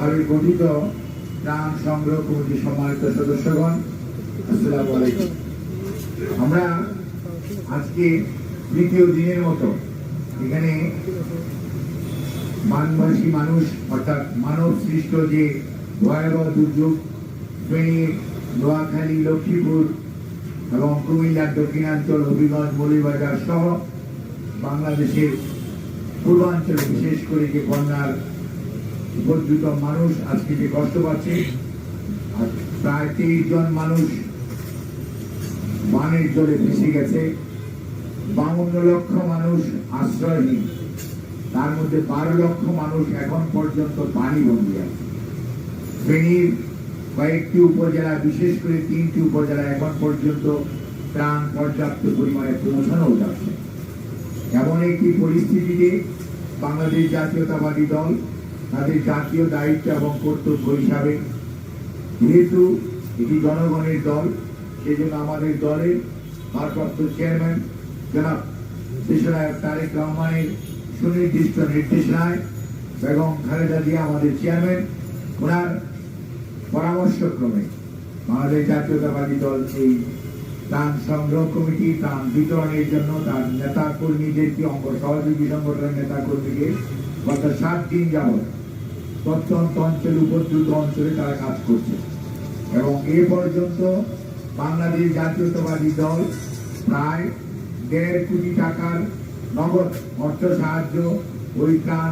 ভাবে গঠিত ত্রাণ সংগ্রহ কমিটি সম্মানিত সদস্যগণ, আসসালামু আলাইকুম। আমরা আজকে তৃতীয় দিনের মতো এখানে মানবাসী মানুষ, অর্থাৎ মানব সৃষ্ট যে ভয়াবহ দুর্যোগ, ফেনী, নোয়াখালী, লক্ষ্মীপুর এবং কুমিল্লার দক্ষিণাঞ্চল, হবিগঞ্জ মৌলিবাজার সহ বাংলাদেশের পূর্বাঞ্চলে বিশেষ করে যে বন্যার উপদ্রুত মানুষ, আজকে যে কষ্ট পাচ্ছে, আর প্রায় তেইশ জন মানুষ বানের জলে ভেসে গেছে। বাউন্ন লক্ষ মানুষ আশ্রয়হীন। তার মধ্যে বারো লক্ষ মানুষ এখন পর্যন্ত পানি বন্দী আছে। ফেনীর কয়েকটি উপজেলা, বিশেষ করে তিনটি উপজেলা এখন পর্যন্ত ত্রাণ পর্যাপ্ত পরিমাণে পৌঁছানো যাচ্ছে। এমন একটি পরিস্থিতিতে বাংলাদেশ জাতীয়তাবাদী দল তাদের জাতীয় দায়িত্ব এবং কর্তব্য হিসাবে। যেহেতু এটি জনগণের দল সেই জন্য আমাদের দলের ভারপ্রাপ্ত চেয়ারম্যান জনাব দেশনায়ক তারেক রহমানের সুনির্দিষ্ট নির্দেশনায় বেগম খালেদা জিয়া আমাদের চেয়ারম্যান। ওনার পরামর্শক্রমে বাংলাদেশ জাতীয়তাবাদী দল এই ত্রাণ সংগ্রহ কমিটি ত্রাণ বিতরণের জন্য তার নেতা কর্মীদেরকে অঙ্গ সহযোগী সংগঠনের নেতা কর্মীকে গত সাত দিন যাবৎ প্রত্যন্ত অঞ্চল উপদ্রুত অঞ্চলে তারা কাজ করছে। এবং এ পর্যন্ত বাংলাদেশ জাতীয়তাবাদী দল প্রায় দেড় কোটি টাকার নগদ অর্থ সাহায্য, ওই ত্রাণ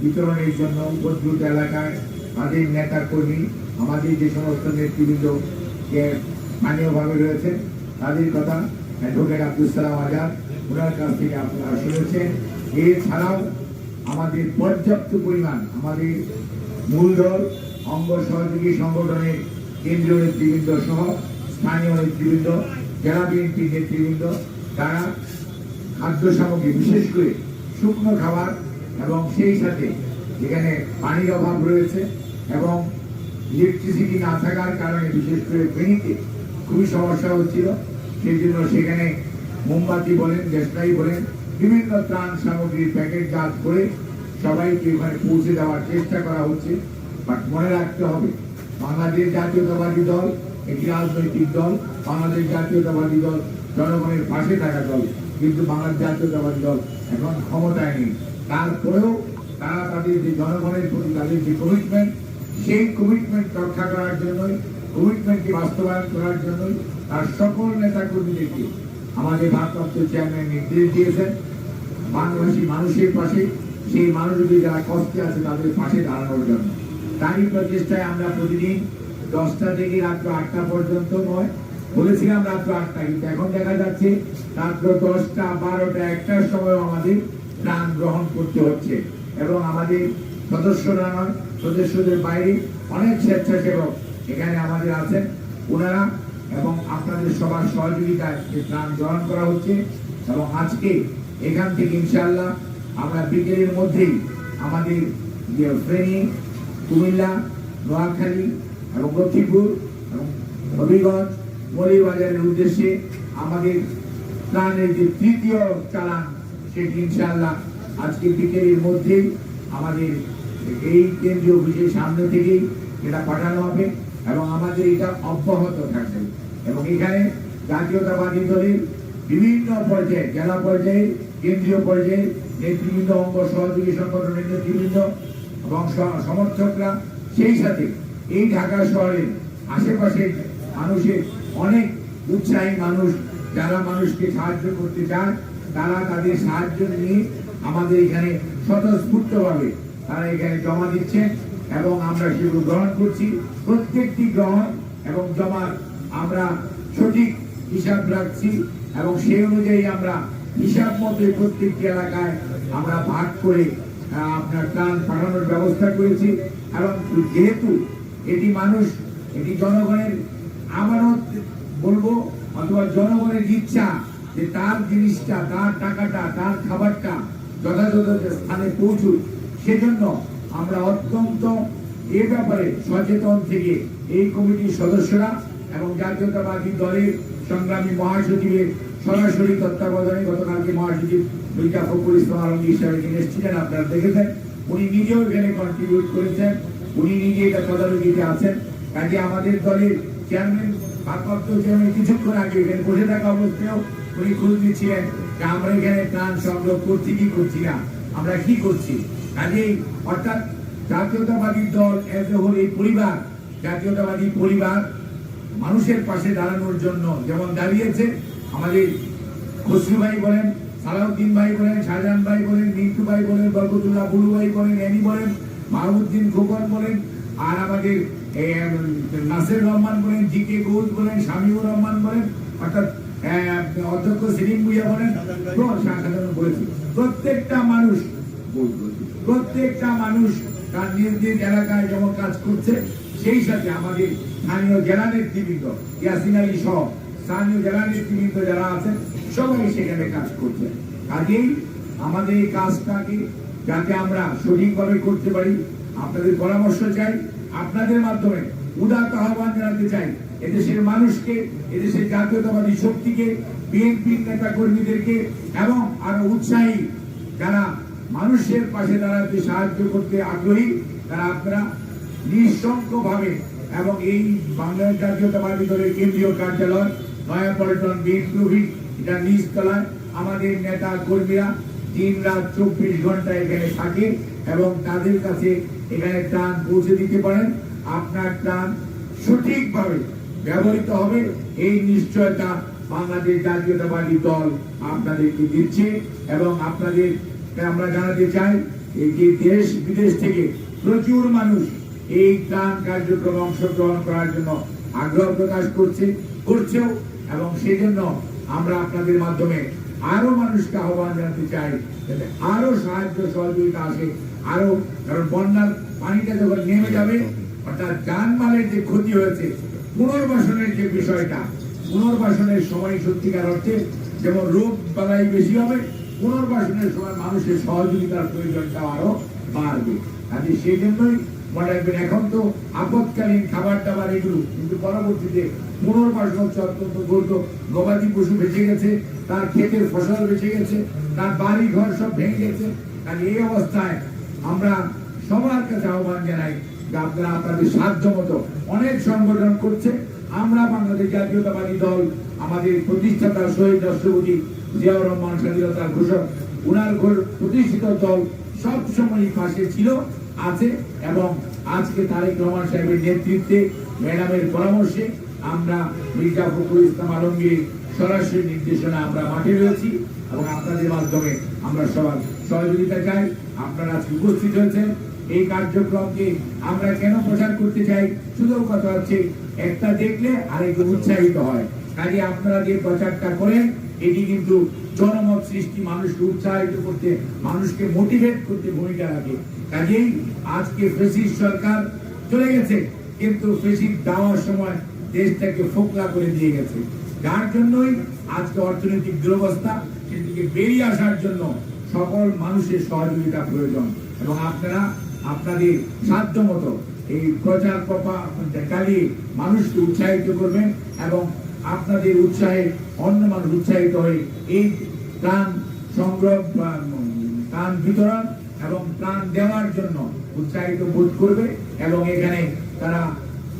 বিতরণের জন্য উপদ্রুত এলাকায় তাদের নেতা কর্মী আমাদের যে সমস্ত নেতৃবৃন্দ স্থানীয়ভাবে রয়েছে তাদের কথা অ্যাডভোকেট আব্দুল সালাম আজাদ ওনার কাছ থেকে আপনারা শুনেছেন। এছাড়াও আমাদের পর্যাপ্ত পরিমাণ, আমাদের মূল অঙ্গ সহযোগী সংগঠনের কেন্দ্রীয় নেতৃবৃন্দ সহ স্থানীয় নেতৃবৃন্দ, জেলা বিএনপির নেতৃবৃন্দ, তারা খাদ্য সামগ্রী, বিশেষ করে শুকনো খাবার এবং সেই সাথে যেখানে পানির অভাব রয়েছে এবং ইলেকট্রিসিটি না থাকার কারণে, বিশেষ করে ফেনীতে খুবই সমস্যা হচ্ছিল। সেই জন্য সেখানে মোমবাতি বলেন দেশলাই বলেন বিভিন্ন ত্রাণ সামগ্রীর প্যাকেট জাত করে সবাইকে ওখানে পৌঁছে দেওয়ার চেষ্টা করা হচ্ছে। বাট মনে রাখতে হবে, বাংলাদেশ জাতীয়তাবাদী দল একটি রাজনৈতিক দল, বাংলাদেশ জাতীয়তাবাদী দল জনগণের পাশে থাকা দল, কিন্তু বাংলাদেশ জাতীয়তাবাদী দল এখন ক্ষমতায় নেই। তারপরেও তারা তাদের যে জনগণের প্রতি তাদের যে কমিটমেন্ট সেই কমিটমেন্ট রক্ষা করার জন্যই কমিটমেন্টকে বাস্তবায়ন করার জন্যই তার সকল নেতা কর্মীদেরকে আমাদের ভারপ্রাপ্ত চেয়ারম্যান নির্দেশ দিয়েছেন। বাংলাদেশি মানুষের পাশে, সেই মানুষগুলি যারা কষ্টে আছে তাদের পাশে দাঁড়ানোর জন্য। তারই প্রচেষ্টায় আমরা প্রতিদিন দশটা থেকে রাত্র আটটা পর্যন্ত নয়, বলেছিলাম রাত্র আটটা, কিন্তু এখন দেখা যাচ্ছে রাত্র দশটা, বারোটা, একটার সময় আমাদের প্রাণ গ্রহণ করতে হচ্ছে। এবং আমাদের সদস্যরা নয়, সদস্যদের বাইরে অনেক স্বেচ্ছাসেবক এখানে আমাদের আছেন। ওনারা এবং আপনাদের সবার সহযোগিতায় এই ত্রাণ গ্রহণ করা হচ্ছে এবং আজকে এখান থেকে ইনশাআল্লাহ আমরা বিকেলের মধ্যেই আমাদের যে ফেনী, কুমিল্লা, নোয়াখালী এবং লক্ষ্মীপুর এবং হবিগঞ্জ মৌলিবাজারের উদ্দেশ্যে আমাদের প্রাণের যে তৃতীয় চালান সেটি ইনশাআল্লাহ আজকে বিকেলের মধ্যেই আমাদের এই কেন্দ্রীয় অফিসের সামনে থেকেই এটা পাঠানো হবে। এবং আমাদের এটা অব্যাহত থাকবে। এবং এখানে জাতীয়তাবাদী দলের বিভিন্ন পর্যায়ে, জেলা পর্যায়ে, কেন্দ্রীয় পর্যায়ে নেতৃবৃন্দ, অঙ্গ সহযোগী সংগঠনের নেতৃবৃন্দ এবং সমর্থকরা সেই সাথে এই ঢাকা শহরের আশেপাশের মানুষের অনেক উৎসাহী মানুষ, যারা মানুষকে সাহায্য করতে চায় তারা তাদের সাহায্য নিয়ে আমাদের এখানে স্বতঃস্ফূর্তভাবে তারা এখানে জমা দিচ্ছেন। এবং আমরা সেগুলো গ্রহণ করছি। প্রত্যেকটি গ্রহণ এবং জমার আমরা সঠিক হিসাব রাখছি এবং সেই অনুযায়ী আমরা হিসাব মতো প্রত্যেকটি এলাকায় আমরা ভাগ করে আপনার ত্রাণ পাঠানোর ব্যবস্থা করেছি। এবং যেহেতু এটি মানুষ, এটি জনগণের আমানত বলব অথবা জনগণের ইচ্ছা যে তার জিনিসটা, তার টাকাটা, তার খাবারটা যথাযথ স্থানে পৌঁছুক, সেজন্য আমরা অত্যন্ত এ ব্যাপারে সচেতন থেকে এই কমিটির সদস্যরা এবং জাতীয়তাবাদী দলের সংগ্রামী মহাসচিবের সরাসরি তত্ত্বাবধানে গতকালকে মহাসচিব মির্জা ফখরুল ইসলাম আলমী হিসাবে যিনি এসেছিলেন, আপনারা দেখেছেন। উনি নিজেও এখানে কন্ট্রিবিউট করেছেন। উনি নিজে এটা তদারকিতে আছেন। কাজে আমাদের দলের চেয়ারম্যান ভারপ্রাপ্ত চেয়ারম্যান কিছুক্ষণ আগে এখানে বসে থাকা অবস্থায়ও উনি খোঁজ নিচ্ছিলেন যে আমরা এখানে ত্রাণ সংগ্রহ করছি কি করছি না, আমরা কি করছি? কাজেই অর্থাৎ জাতীয়তাবাদী দল এজ এ হোল এই পরিবার জাতীয়তাবাদী পরিবার মানুষের পাশে দাঁড়ানোর জন্য যেমন দাঁড়িয়েছে আমাদের খসরু ভাই বলেন সালাউদ্দিন ভাই বলেন শাহজাহান ভাই বলেন মিন্টু ভাই বলেন বরকতুল্লাহ বুলু ভাই বলেন এনি বলেন মাহমুদ্দিন খোকন বলেন আর আমাদের নাসির রহমান বলেন জি কে ঘোষ বলেন শামিউর রহমান বলেন অর্থাৎ অধ্যক্ষ সেলিম ভুইয়া বলেন প্রত্যেকটা মানুষ প্রত্যেকটা মানুষ তার নিজ নিজ এলাকায় যেমন কাজ করছে, সেই সাথে আমাদের স্থানীয় জেলা নেতৃবৃন্দ ইয়াসিন আলী সহ স্থানীয় জেলা নেতৃবৃন্দ যারা আছেন, সবাই সেখানে কাজ করছে। কাজেই আমাদের এই কাজটাকে যাতে আমরা সঠিকভাবে করতে পারি, আপনাদের পরামর্শ চাই, আপনাদের মাধ্যমে উদাত্ত আহ্বান জানাতে চাই, এদেশের মানুষকে, এদেশের জাতীয়তাবাদী শক্তিকে, বিএনপির নেতা কর্মীদেরকে এবং আরও উৎসাহী যারা মানুষের পাশে দাঁড়াতে সাহায্য করতে আগ্রহী, তারা আপনারা নিঃসংক ভাবে এবং এই বাংলাদেশ জাতীয়তাবাদী দলের কেন্দ্রীয় কার্যালয় নয়াপল্টন বিএনপি এটা নিজ তলায়। আমাদের নেতা কর্মীরা দিন রাত চব্বিশ ঘণ্টা এখানে থাকে এবং তাদের কাছে এখানে ত্রাণ পৌঁছে দিতে পারেন। আপনার ত্রাণ সঠিকভাবে ব্যবহৃত হবে, এই নিশ্চয়তা বাংলাদেশ জাতীয়তাবাদী দল আপনাদেরকে দিচ্ছে এবং আপনাদের আমরা জানাতে চাই এই যে দেশ বিদেশ থেকে প্রচুর মানুষ এই ত্রাণ কার্যক্রমে অংশগ্রহণ করার জন্য আগ্রহ প্রকাশ করছে, করছেও এবং সেজন্য আমরা আপনাদের মাধ্যমে আরও মানুষকে আহ্বান জানাতে চাই যাতে আরও সাহায্য সহযোগিতা আসে আরও কারণ বন্যার পানিটা যখন নেমে যাবে, অর্থাৎ জানমালের যে ক্ষতি হয়েছে, পুনর্বাসনের যে বিষয়টা, পুনর্বাসনের সময় সত্যিকার অর্থে যেমন রোগ বালাই বেশি হবে পুনর্বাসনের সময় মানুষের সহযোগিতার প্রয়োজনটা আরও বাড়বে। কাজে সেই জন্যই মনে রাখবেন, এখন তো আপৎকালীন খাবার দাবার এগুলো, কিন্তু পরবর্তীতে পুনর্বাসন হচ্ছে অত্যন্ত গুরুত্ব গবাদি পশু বেঁচে গেছে, তার ক্ষেতের ফসল বেঁচে গেছে, তার বাড়ি ঘর সব ভেঙে গেছে। কাজে এই অবস্থায় আমরা সবার কাছে আহ্বান জানাই যে আপনারা আপনাদের সাধ্য মতো অনেক সংগঠন করছে। আমরা বাংলাদেশ জাতীয়তাবাদী দল, আমাদের প্রতিষ্ঠাতা শহীদ রাষ্ট্রপতি জিয়াউর রহমান ঘোষক। উনার প্রতিষ্ঠিত দল সব সময় পাশে ছিল, আছে এবং আজকে তারেক রহমান সাহেবের নেতৃত্বে ম্যাডামের পরামর্শে আমরা মির্জা ফখরুল ইসলাম আলমগীর সরাসরি নির্দেশনা আমরা মাঠে রয়েছি এবং আপনাদের মাধ্যমে আমরা সবার সহযোগিতা চাই। আপনারা আজকে উপস্থিত হয়েছেন। এই কার্যক্রমকে আমরা কেন প্রচার করতে চাই? শুধু কথা হচ্ছে, একটা দেখলে আরেকটু উৎসাহিত হয়। কাজে আপনারা যে প্রচারটা করেন এটি কিন্তু জনমত সৃষ্টি মানুষকে উৎসাহিত করতে, মানুষকে মোটিভেট করতে ভূমিকা রাখে। কাজেই আজকে ফেসিস সরকার চলে গেছে, কিন্তু ফেসিস দেওয়ার সময় দেশটাকে ফোকলা করে দিয়ে গেছে। যার জন্যই আজকে অর্থনৈতিক দুরবস্থা, সেদিকে বেরিয়ে আসার জন্য সকল মানুষের সহযোগিতা প্রয়োজন। এবং আপনারা, আপনাদের সাধ্য মতো এই প্রচার প্রপা চালিয়ে মানুষকে উৎসাহিত করবেন এবং আপনাদের উৎসাহে, অন্য মানুষ উৎসাহিত হয়ে এই ত্রাণ সংগ্রহ ত্রাণ বিতরণ এবং ত্রাণ দেওয়ার জন্য উৎসাহিত বোধ করবে এবং এখানে তারা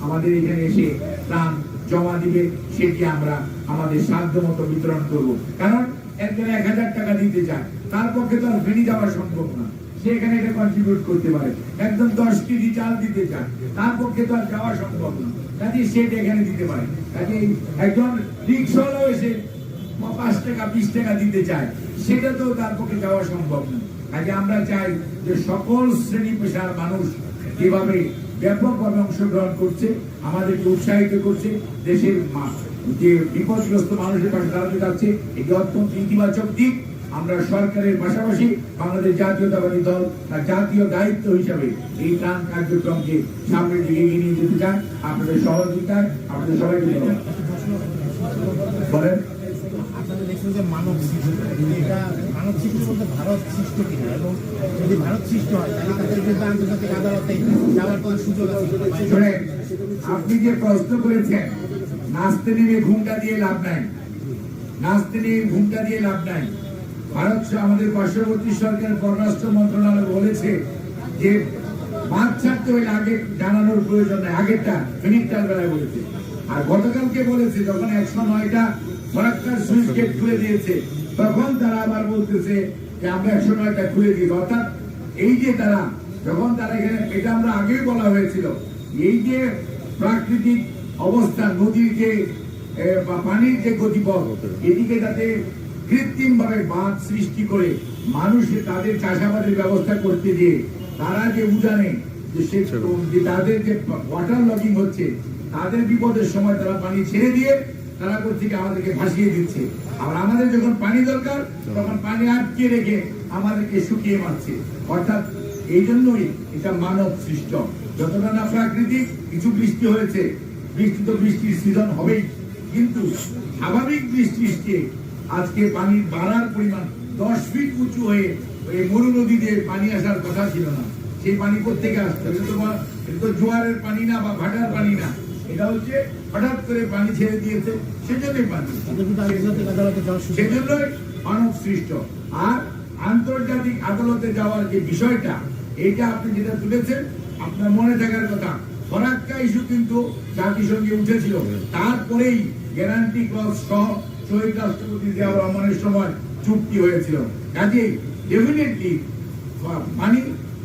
আমাদের এখানে এসে ত্রাণ জমা দিবে, সেটি আমরা আমাদের সাধ্য মতো বিতরণ করব। কারণ একজন এক হাজার টাকা দিতে চায়, তার পক্ষে তো ফেরি দেওয়া সম্ভব না। সে এখানে এটা কন্ট্রিবিউট করতে পারে। একজন দশ কেজি চাল দিতে চায়, তার পক্ষে তো আর যাওয়া সম্ভব না। কাজে সেটা এখানে দিতে পারে। কাজে একজন রিক্সাওয়ালাও এসে পাঁচ টাকা, বিশ টাকা দিতে চায়। সেটা তো তার পক্ষে যাওয়া সম্ভব না। কাজে আমরা চাই যে সকল শ্রেণি পেশার মানুষ যেভাবে ব্যাপকভাবে অংশগ্রহণ করছে, আমাদেরকে উৎসাহিত করছে, দেশের যে বিপদগ্রস্ত মানুষের পাশে দাঁড়াতে যাচ্ছে এটি অত্যন্ত ইতিবাচক দিক। আমরা সরকারের পাশাপাশি বাংলাদেশ জাতীয়তাবাদী দল তার জাতীয় দায়িত্ব হিসাবে এই ত্রাণ কার্যক্রমকে সামনের দিকে এগিয়ে নিয়ে যেতে চান আপনাদের সহযোগিতায় আপনাদের সবাইকে ধন্যবাদ। বলেন। আপনারা দেখছেন যে মানব সৃষ্টি এটা মানব সৃষ্টি বলতে ভারত সৃষ্ট কিনা? এবং যদি ভারত সৃষ্ট হয় তাহলে তাদের কিন্তু আন্তর্জাতিক আদালতে যাওয়ার কোনো সুযোগ আছে আপনি যে প্রশ্ন করেছেন নাচতে নেমে ঘুমটা দিয়ে লাভ নাই। নাচতে নেমে ঘুমটা দিয়ে লাভ নাই। ভারত আমাদের পার্শ্ববর্তী সরকার পররাষ্ট্র মন্ত্রণালয় বলেছে যে বাদ ছাড়তে হইলে আগে জানানোর প্রয়োজন নাই, আগেরটা, ফিনিকটার বেলায় বলেছে। আর গতকালকে বলেছে, যখন একশো নয়টা ফরাক্কার সুইচ গেট খুলে দিয়েছে, তখন তারা আবার বলতেছে যে আমরা একশো নয়টা খুলে দিই অর্থাৎ এই যে তারা, যখন তারা এখানে, এটা আমরা আগেই বলা হয়েছিল, এই যে প্রাকৃতিক অবস্থা, নদীর যে পানির যে গতিপথ, এদিকে যাতে কৃত্রিম ভাবে বাঁধ সৃষ্টি করে মানুষে তাদের চাষাবাদের ব্যবস্থা করতে দিয়ে তারা যে উজানে যে সে যে তাদের যে ওয়াটার লগিং হচ্ছে তাদের বিপদের সময় তারা পানি ছেড়ে দিয়ে তারা করছে কি আমাদেরকে ভাসিয়ে দিচ্ছে। আর আমাদের যখন পানি দরকার তখন পানি আটকে রেখে আমাদেরকে শুকিয়ে মারছে। অর্থাৎ এই জন্যই এটা মানব সৃষ্ট। যতটা না প্রাকৃতিক কিছু বৃষ্টি হয়েছে বৃষ্টি তো বৃষ্টির সিজন হবেই। কিন্তু স্বাভাবিক বৃষ্টির চেয়ে আজকে পানির বাড়ার পরিমাণ দশ ফিট উঁচু হয়ে এই মরু নদীতে পানি আসার কথা ছিল না। সেই পানি কোথেকে আসতো এটা এটা তো জোয়ারের পানি না বা ভাটার পানি না। এটা হচ্ছে হঠাৎ করে পানি ছেড়ে দিয়েছে, সেজন্যই পানি। সেজন্যই মানব সৃষ্ট। আর আন্তর্জাতিক আদালতে যাওয়ার যে বিষয়টা, এইটা আপনি যেটা তুলেছেন, আপনার মনে থাকার কথা। ফরাক্কা ইস্যু কিন্তু জাতিসংঘে উঠেছিল। তারপরেই গ্যারান্টি ক্লজ সহ শহীদ রাষ্ট্রপতি জিয়াউর রহমানের সময় চুক্তি হয়েছিল। কাজেই ডেফিনেটলি পানি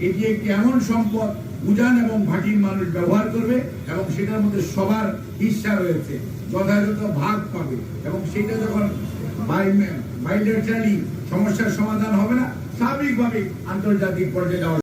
এটি একটি এমন সম্পদ, উজান এবং ভাটির মানুষ ব্যবহার করবে এবং সেটার মধ্যে সবার হিস্সা রয়েছে, যথাযথ ভাগ পাবে এবং সেটা যখন বাইলেটারালি সমস্যার সমাধান হবে না স্বাভাবিকভাবে আন্তর্জাতিক পর্যায়ে যাওয়ার